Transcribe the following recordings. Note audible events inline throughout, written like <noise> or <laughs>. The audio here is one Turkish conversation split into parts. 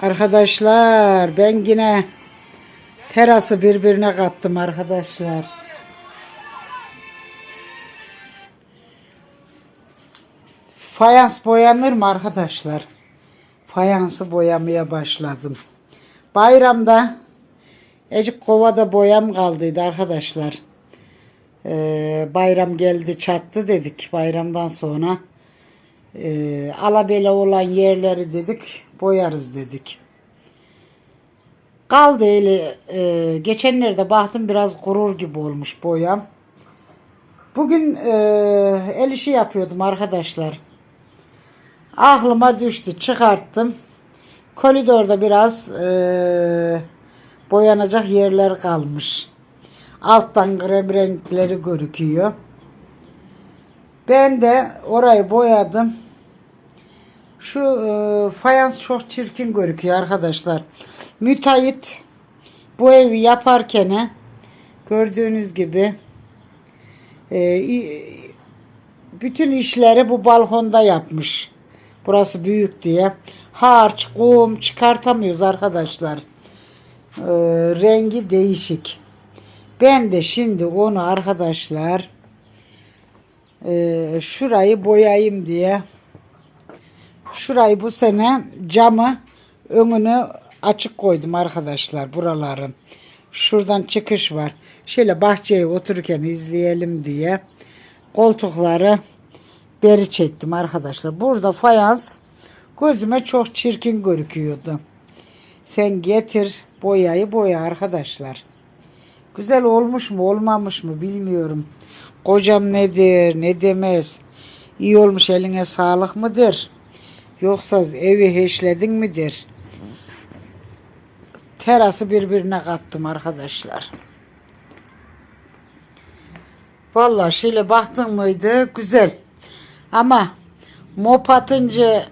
Arkadaşlar ben yine terası birbirine kattım arkadaşlar. Fayans boyanır mı arkadaşlar? Fayansı boyamaya başladım. Bayramda Ecik kovada boyam kaldıydı arkadaşlar. Ee, bayram geldi çattı dedik bayramdan sonra. Ee, alabele olan yerleri dedik boyarız dedik. Kaldı öyle. E, geçenlerde baktım biraz gurur gibi olmuş boyam. Bugün e, el işi yapıyordum arkadaşlar. Aklıma düştü çıkarttım. Koridorda biraz e, boyanacak yerler kalmış. Alttan krem renkleri görüküyor. Ben de orayı boyadım. Şu e, fayans çok çirkin görüküyor arkadaşlar. Müteahhit bu evi yaparken gördüğünüz gibi e, bütün işleri bu balkonda yapmış. Burası büyük diye. Harç, kum çıkartamıyoruz arkadaşlar. E, rengi değişik. Ben de şimdi onu arkadaşlar e, şurayı boyayayım diye şurayı bu sene camı önünü açık koydum arkadaşlar buraların. Şuradan çıkış var. Şöyle bahçeye otururken izleyelim diye koltukları beri çektim arkadaşlar. Burada fayans gözüme çok çirkin görüküyordu. Sen getir boyayı boya arkadaşlar. Güzel olmuş mu olmamış mı bilmiyorum. Kocam nedir ne demez. İyi olmuş eline sağlık mıdır? Yoksa evi heşledin midir? Terası birbirine kattım arkadaşlar. Vallahi şöyle baktın mıydı güzel. Ama mop atınca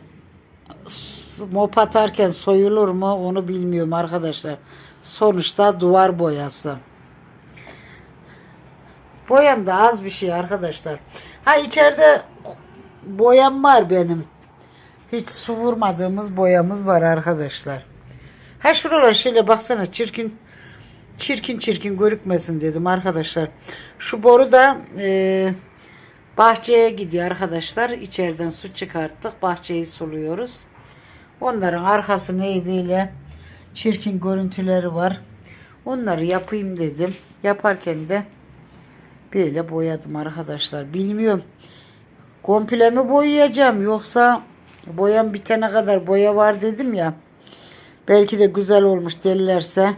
mop atarken soyulur mu onu bilmiyorum arkadaşlar. Sonuçta duvar boyası. Boyam da az bir şey arkadaşlar. Ha içeride boyam var benim. Hiç su vurmadığımız boyamız var arkadaşlar. Ha şuralar şöyle baksana çirkin çirkin çirkin görükmesin dedim arkadaşlar. Şu boru da e, bahçeye gidiyor arkadaşlar. İçeriden su çıkarttık. Bahçeyi suluyoruz. Onların arkası böyle çirkin görüntüleri var. Onları yapayım dedim. Yaparken de böyle boyadım arkadaşlar. Bilmiyorum. Komple mi boyayacağım yoksa boyam bitene kadar boya var dedim ya. Belki de güzel olmuş derlerse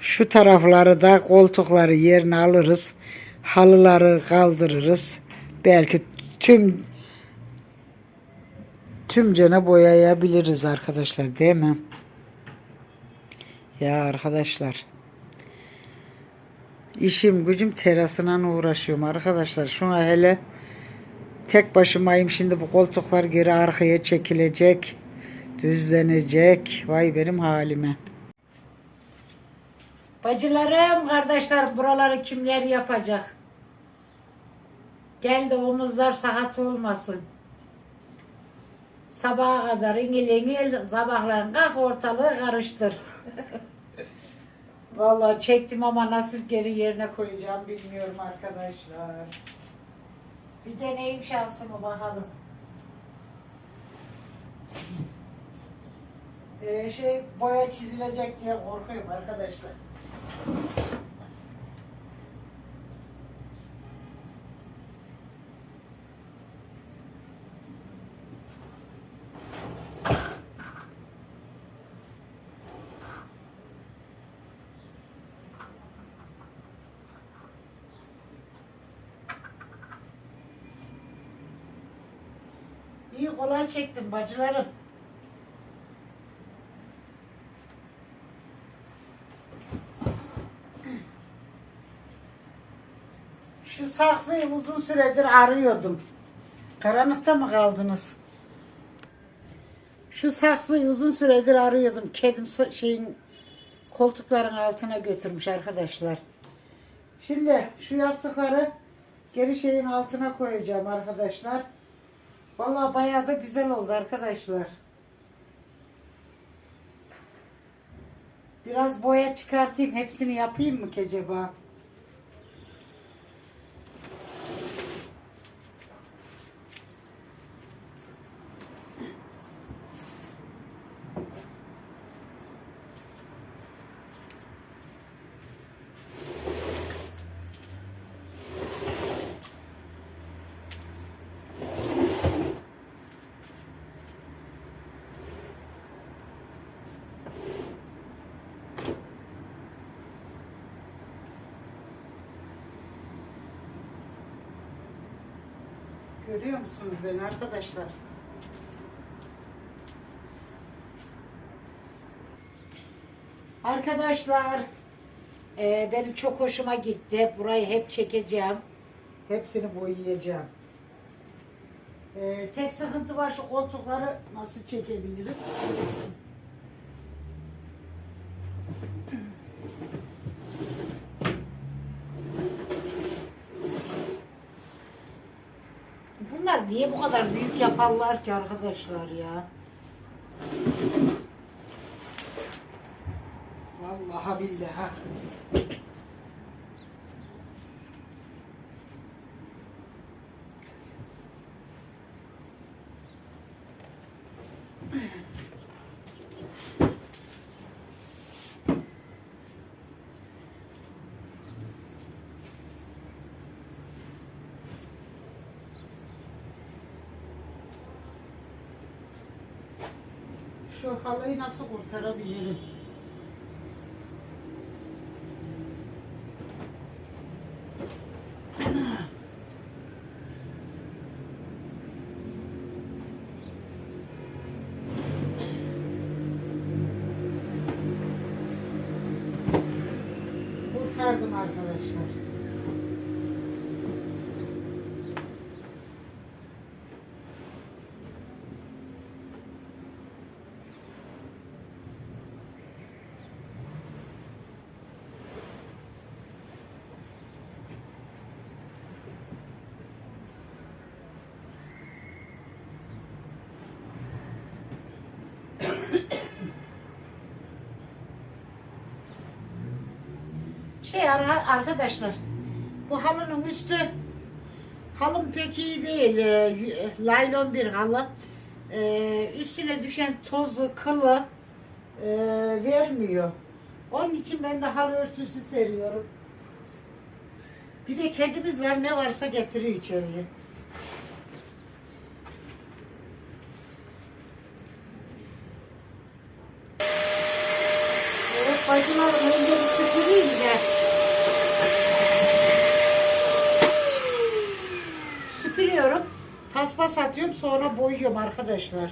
şu, tarafları da koltukları yerine alırız. Halıları kaldırırız. Belki tüm tümcene boyayabiliriz arkadaşlar değil mi? Ya arkadaşlar. İşim gücüm terasına uğraşıyorum arkadaşlar. Şuna hele tek başımayım şimdi bu koltuklar geri arkaya çekilecek. Düzlenecek. Vay benim halime. Bacılarım, kardeşlerim buraları kimler yapacak? Gel de omuzlar sakat olmasın. Sabaha kadar ingil ingil sabahlan kalk ortalığı karıştır. <laughs> Vallahi çektim ama nasıl geri yerine koyacağım bilmiyorum arkadaşlar. Bir deneyim şansımı bakalım. Ee, şey boya çizilecek diye korkuyorum arkadaşlar. İyi kolay çektim bacılarım. Şu saksıyı uzun süredir arıyordum. Karanlıkta mı kaldınız? Şu saksıyı uzun süredir arıyordum. Kedim şeyin koltukların altına götürmüş arkadaşlar. Şimdi şu yastıkları geri şeyin altına koyacağım arkadaşlar. Vallahi bayağı da güzel oldu arkadaşlar. Biraz boya çıkartayım. Hepsini yapayım mı ki acaba? Görüyor musunuz beni arkadaşlar? Arkadaşlar e, benim çok hoşuma gitti. Burayı hep çekeceğim. Hepsini boyayacağım. E, tek sıkıntı var şu koltukları nasıl çekebilirim? Bunlar niye bu kadar büyük yaparlar ki arkadaşlar ya? Vallahi billahi. Şu halıyı nasıl kurtarabilirim? Kurtardım arkadaşlar. Şey arkadaşlar bu halının üstü halım pek iyi değil. e, Laylon bir halı. E, üstüne düşen tozu, kılı e, vermiyor. Onun için ben de halı örtüsü seriyorum. Bir de kedimiz var ne varsa getiriyor içeriye. Evet bacılarım önce bir süpüreyim de. Süpürüyorum. Paspas atıyorum sonra boyuyorum arkadaşlar.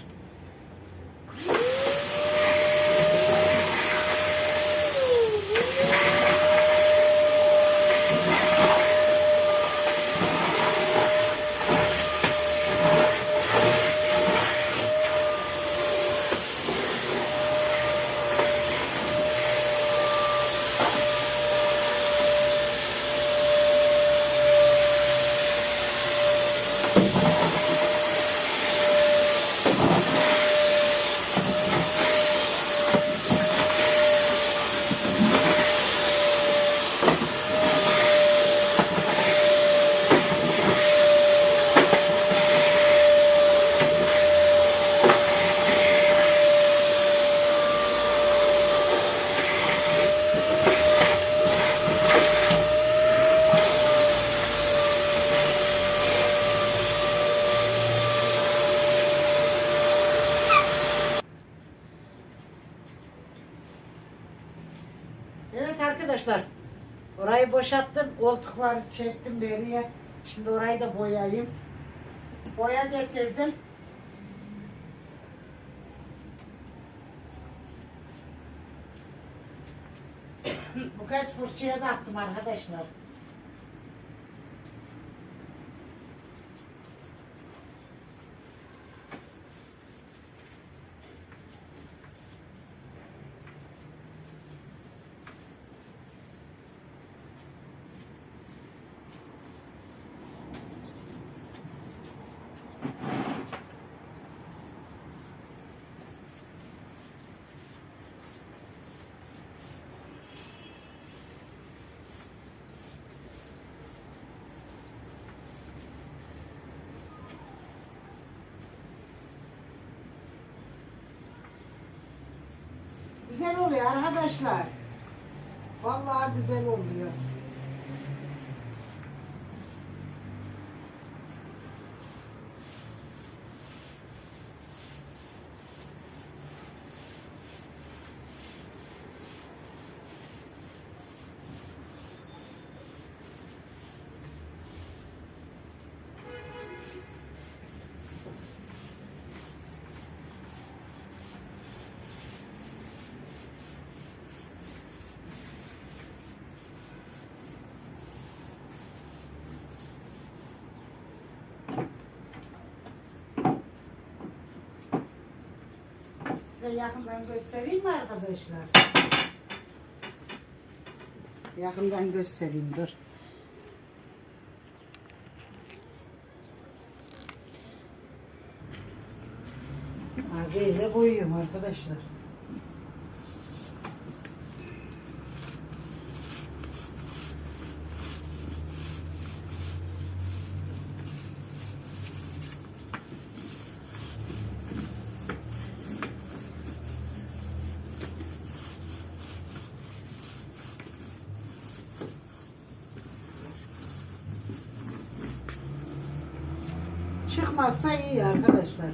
Evet arkadaşlar. Orayı boşalttım. Koltukları çektim beriye. Şimdi orayı da boyayayım. Boya getirdim. <coughs> Bu kez fırçaya da attım arkadaşlar. Güzel oluyor arkadaşlar. Vallahi güzel oluyor. Size yakından göstereyim mi arkadaşlar? Yakından göstereyim dur. Böyle koyuyorum arkadaşlar. Çıkmazsa iyi arkadaşlar.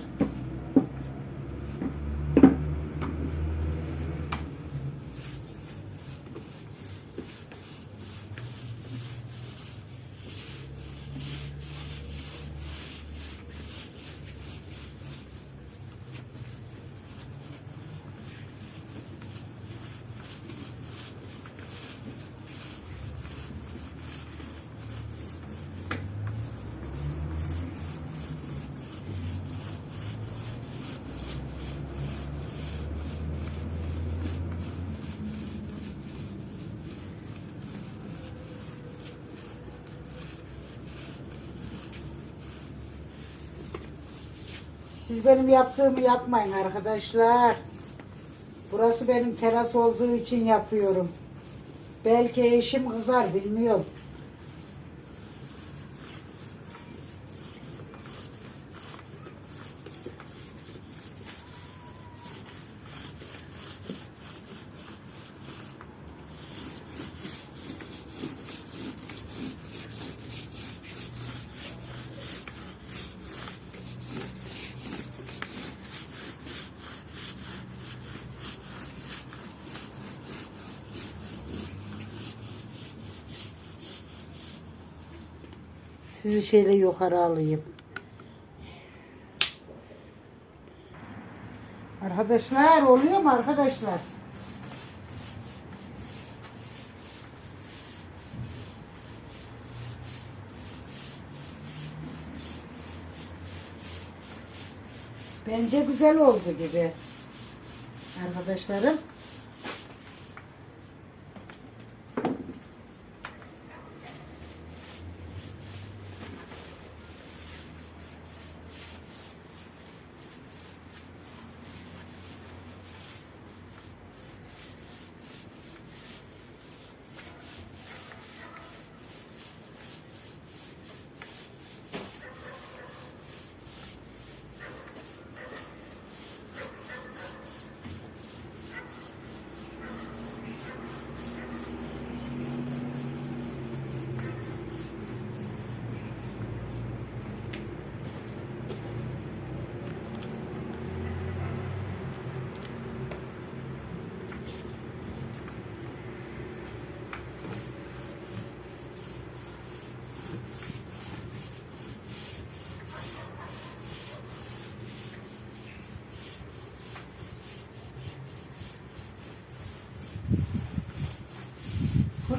Siz benim yaptığımı yapmayın arkadaşlar. Burası benim teras olduğu için yapıyorum. Belki eşim kızar bilmiyorum. Sizi şeyle yukarı alayım. Arkadaşlar oluyor mu arkadaşlar? Bence güzel oldu gibi. Arkadaşlarım.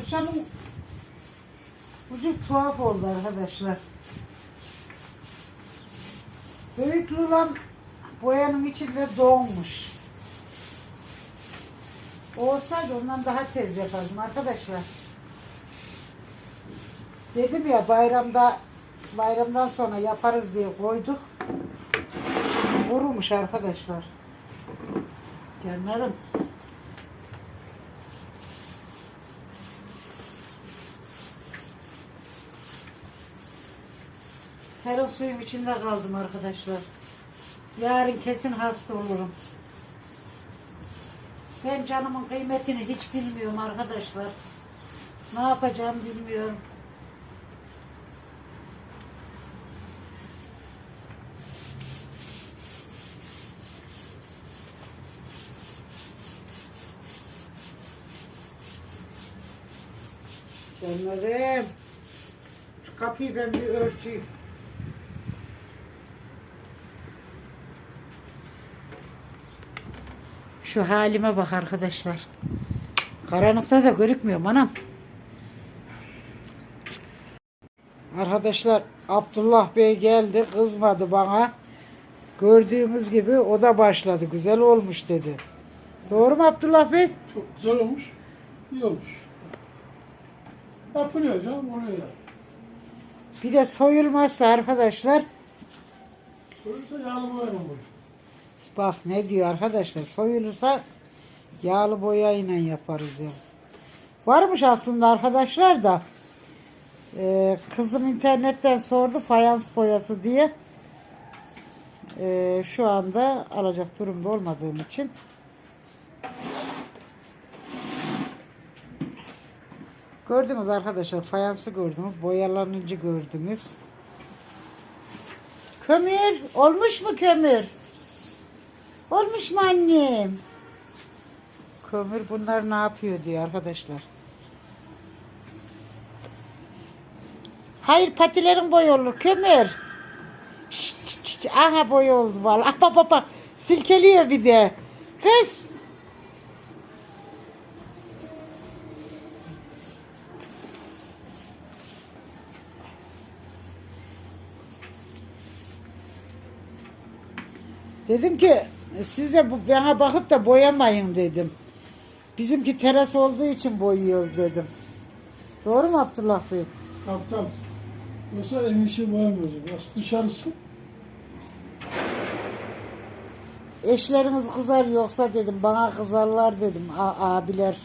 Fırçanın ucu tuhaf oldu arkadaşlar. Büyük olan boyanın içinde donmuş. Olsaydı ondan daha tez yapardım arkadaşlar. Dedim ya bayramda bayramdan sonra yaparız diye koyduk. Vurmuş arkadaşlar. Canlarım. Terol suyum içinde kaldım arkadaşlar. Yarın kesin hasta olurum. Ben canımın kıymetini hiç bilmiyorum arkadaşlar. Ne yapacağım bilmiyorum. Canlarım. Şu kapıyı ben bir örteyim. Şu halime bak arkadaşlar. Karanlıkta da görükmüyor anam. Arkadaşlar Abdullah Bey geldi kızmadı bana. Gördüğümüz gibi o da başladı. Güzel olmuş dedi. Doğru mu Abdullah Bey? Çok güzel olmuş. iyi olmuş. Yapılıyor canım oluyor. Bir de soyulmazsa arkadaşlar Soyulsa yağlı boyarım bu. Bak ne diyor arkadaşlar soyulursa yağlı boyayla yaparız ya. Varmış aslında arkadaşlar da e, kızım internetten sordu fayans boyası diye. E, şu anda alacak durumda olmadığım için Gördünüz arkadaşlar fayansı gördünüz boyalanınca gördünüz. Kömür olmuş mu kömür? Olmuş mu annem? Kömür bunlar ne yapıyor diyor arkadaşlar. Hayır patilerin boyu olur kömür. Şşt, şşt, şşt. Aha boy oldu vallahi. Bak bak bak. Silkeliyor bir de. Kız. Dedim ki siz de bu- bana bakıp da boyamayın dedim. Bizimki teras olduğu için boyuyoruz dedim. Doğru mu Abdullah Bey? Kaptan. Yoksa evin işi boyamıyoruz. Dışarısı? Eşleriniz kızar yoksa dedim bana kızarlar dedim A- abiler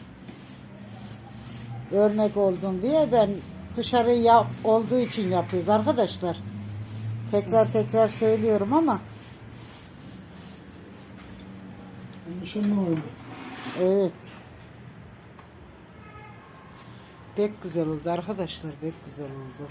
örnek oldun diye ben dışarı olduğu için yapıyoruz arkadaşlar. Tekrar tekrar söylüyorum ama İşini oynuyor. evet. Pek güzel oldu arkadaşlar pek güzel oldu.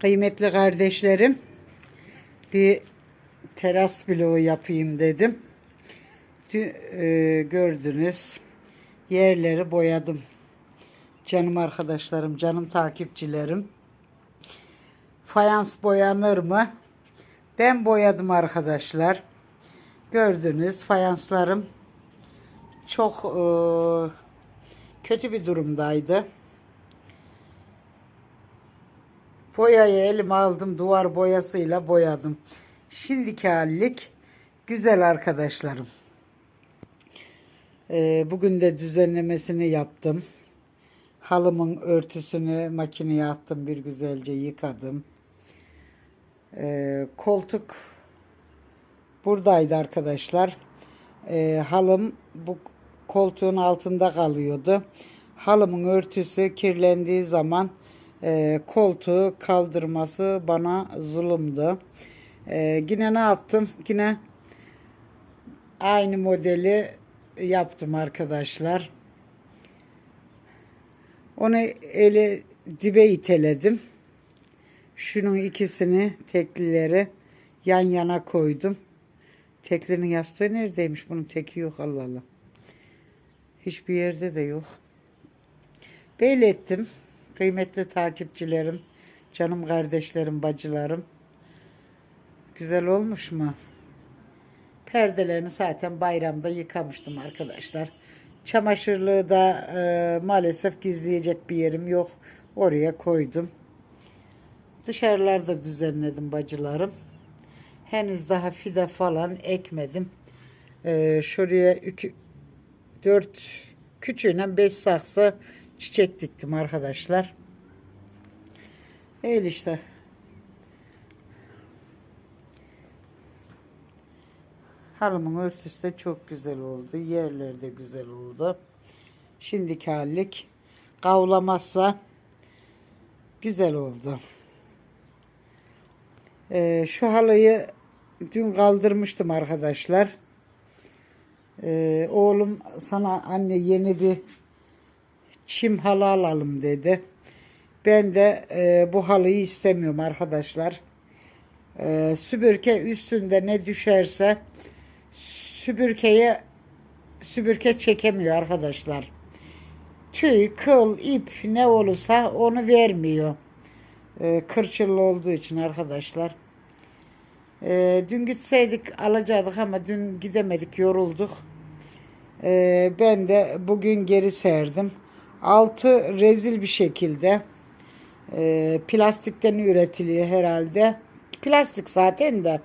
Kıymetli kardeşlerim, bir teras bloğu yapayım dedim. Dü- e, gördünüz, yerleri boyadım. Canım arkadaşlarım, canım takipçilerim. Fayans boyanır mı? Ben boyadım arkadaşlar. Gördünüz fayanslarım çok e, kötü bir durumdaydı. Boyayı elime aldım duvar boyasıyla boyadım. Şimdiki hallik güzel arkadaşlarım. Ee, bugün de düzenlemesini yaptım. Halımın örtüsünü makineye attım bir güzelce yıkadım. Ee, koltuk buradaydı arkadaşlar. Ee, halım bu koltuğun altında kalıyordu. Halımın örtüsü kirlendiği zaman e, koltuğu kaldırması bana zulümdü. E, yine ne yaptım? Yine aynı modeli yaptım arkadaşlar. Onu eli dibe iteledim. Şunun ikisini teklileri yan yana koydum. Teklinin yastığı neredeymiş? Bunun teki yok Allah Allah. Hiçbir yerde de yok. Böyle ettim. Kıymetli takipçilerim, canım kardeşlerim, bacılarım. Güzel olmuş mu? Perdelerini zaten bayramda yıkamıştım arkadaşlar. Çamaşırlığı da e, maalesef gizleyecek bir yerim yok. Oraya koydum. Dışarılarda düzenledim bacılarım. Henüz daha fide falan ekmedim. E, şuraya iki, dört küçüğüne 5 saksı çiçek diktim arkadaşlar. Öyle işte. Halımın örtüsü de çok güzel oldu. Yerler de güzel oldu. Şimdiki hallik kavlamazsa güzel oldu. Ee, şu halıyı dün kaldırmıştım arkadaşlar. Ee, oğlum sana anne yeni bir çim halı alalım dedi. Ben de e, bu halıyı istemiyorum arkadaşlar. Ee, süpürge üstünde ne düşerse süpürgeye süpürge çekemiyor arkadaşlar. Tüy, kıl, ip ne olursa onu vermiyor. Ee, kırçıllı olduğu için arkadaşlar. Ee, dün gitseydik alacaktık ama dün gidemedik yorulduk. Ee, ben de bugün geri serdim. Altı rezil bir şekilde e, plastikten üretiliyor herhalde. Plastik zaten de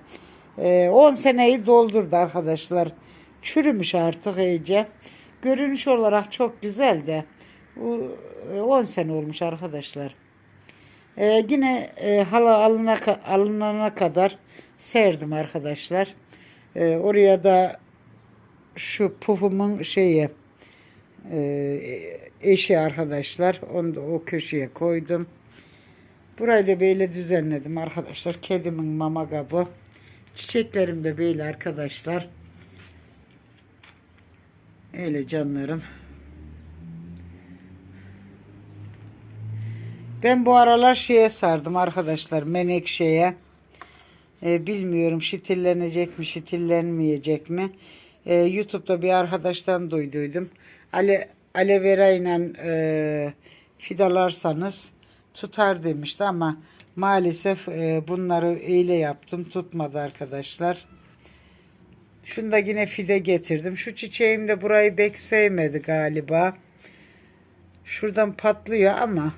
e, 10 seneyi doldurdu arkadaşlar. Çürümüş artık iyice. Görünüş olarak çok güzel de bu, e, 10 sene olmuş arkadaşlar. E, yine e, halı alına, alınana kadar serdim arkadaşlar. E, oraya da şu pufumun şeyi e, eşi arkadaşlar. Onu da o köşeye koydum. Burayı da böyle düzenledim arkadaşlar. Kedimin mama kabı. Çiçeklerim de böyle arkadaşlar. Öyle canlarım. Ben bu aralar şeye sardım arkadaşlar. Menekşeye. Ee, bilmiyorum şitillenecek mi şitillenmeyecek mi. Ee, YouTube'da bir arkadaştan duyduydum. Ale, aloe vera ile e, fidalarsanız tutar demişti ama maalesef e, bunları eyle yaptım tutmadı arkadaşlar. Şunu da yine fide getirdim. Şu çiçeğim de burayı pek sevmedi galiba. Şuradan patlıyor ama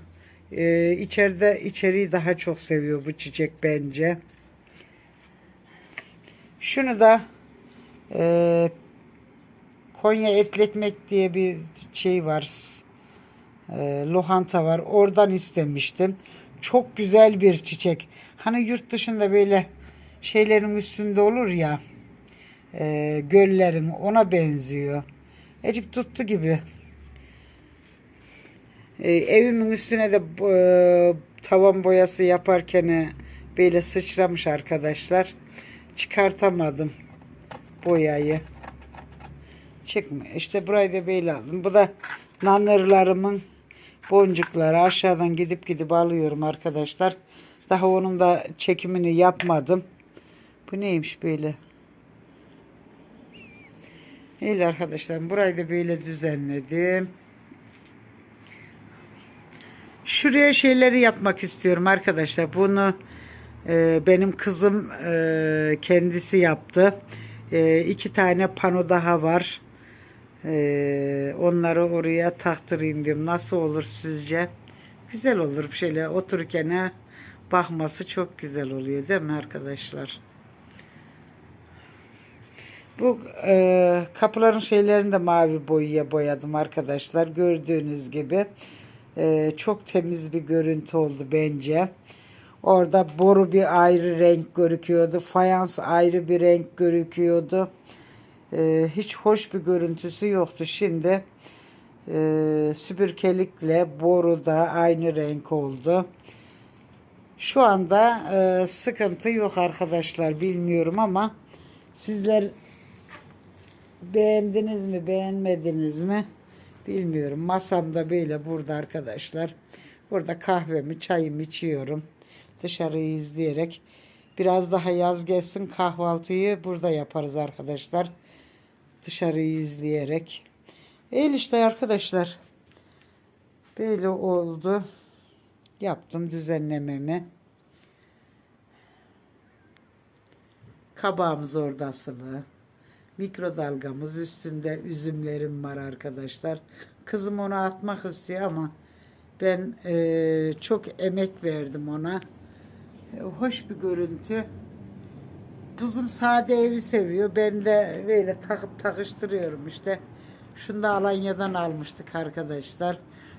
e, içeride içeriği daha çok seviyor bu çiçek bence. Şunu da e, Konya Etli Ekmek diye bir şey var. E, lohanta var. Oradan istemiştim. Çok güzel bir çiçek. Hani yurt dışında böyle şeylerin üstünde olur ya. E, göllerin ona benziyor. Ecik tuttu gibi. E, evimin üstüne de e, tavan boyası yaparken e, böyle sıçramış arkadaşlar. Çıkartamadım boyayı. Çıkmıyor. İşte burayı da böyle aldım. Bu da nanırlarımın boncukları. Aşağıdan gidip gidip alıyorum arkadaşlar. Daha onun da çekimini yapmadım. Bu neymiş böyle? İyi arkadaşlar. Burayı da böyle düzenledim. Şuraya şeyleri yapmak istiyorum arkadaşlar. Bunu e, benim kızım e, kendisi yaptı. E, iki tane pano daha var. E, onları oraya taktırayım diyorum. Nasıl olur sizce? Güzel olur. Şöyle otururken bakması çok güzel oluyor değil mi arkadaşlar? Bu e, kapıların şeylerini de mavi boyaya boyadım arkadaşlar. Gördüğünüz gibi e, çok temiz bir görüntü oldu bence. Orada boru bir ayrı renk görüküyordu. Fayans ayrı bir renk görüküyordu. E, hiç hoş bir görüntüsü yoktu. Şimdi e, süpürgelikle boru da aynı renk oldu. Şu anda e, sıkıntı yok arkadaşlar. Bilmiyorum ama sizler Beğendiniz mi, beğenmediniz mi? Bilmiyorum. Masamda böyle burada arkadaşlar. Burada kahvemi, çayımı içiyorum. Dışarıyı izleyerek. Biraz daha yaz gelsin kahvaltıyı burada yaparız arkadaşlar. Dışarıyı izleyerek. El işte arkadaşlar. Böyle oldu. Yaptım düzenlememi. Kabağımız orada asılı. Mikrodalgamız üstünde üzümlerim var arkadaşlar. Kızım onu atmak istiyor ama ben eee, çok emek verdim ona. E, hoş bir görüntü. Kızım sade evi seviyor. Ben de böyle takıp takıştırıyorum işte. Şunu da Alanya'dan almıştık arkadaşlar.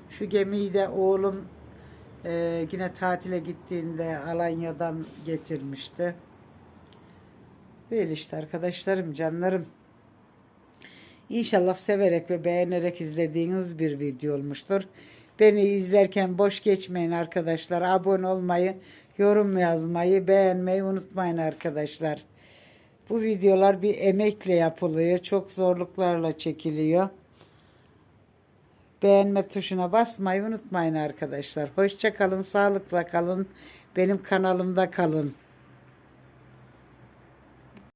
Şu gemiyi de oğlum e, yine tatile gittiğinde Alanya'dan getirmişti. Böyle işte arkadaşlarım, canlarım. İnşallah severek ve beğenerek izlediğiniz bir video olmuştur. Beni izlerken boş geçmeyin arkadaşlar. Abone olmayı, yorum yazmayı, beğenmeyi unutmayın arkadaşlar. Bu videolar bir emekle yapılıyor. Çok zorluklarla çekiliyor. Beğenme tuşuna basmayı unutmayın arkadaşlar. Hoşça kalın, sağlıkla kalın. Benim kanalımda kalın.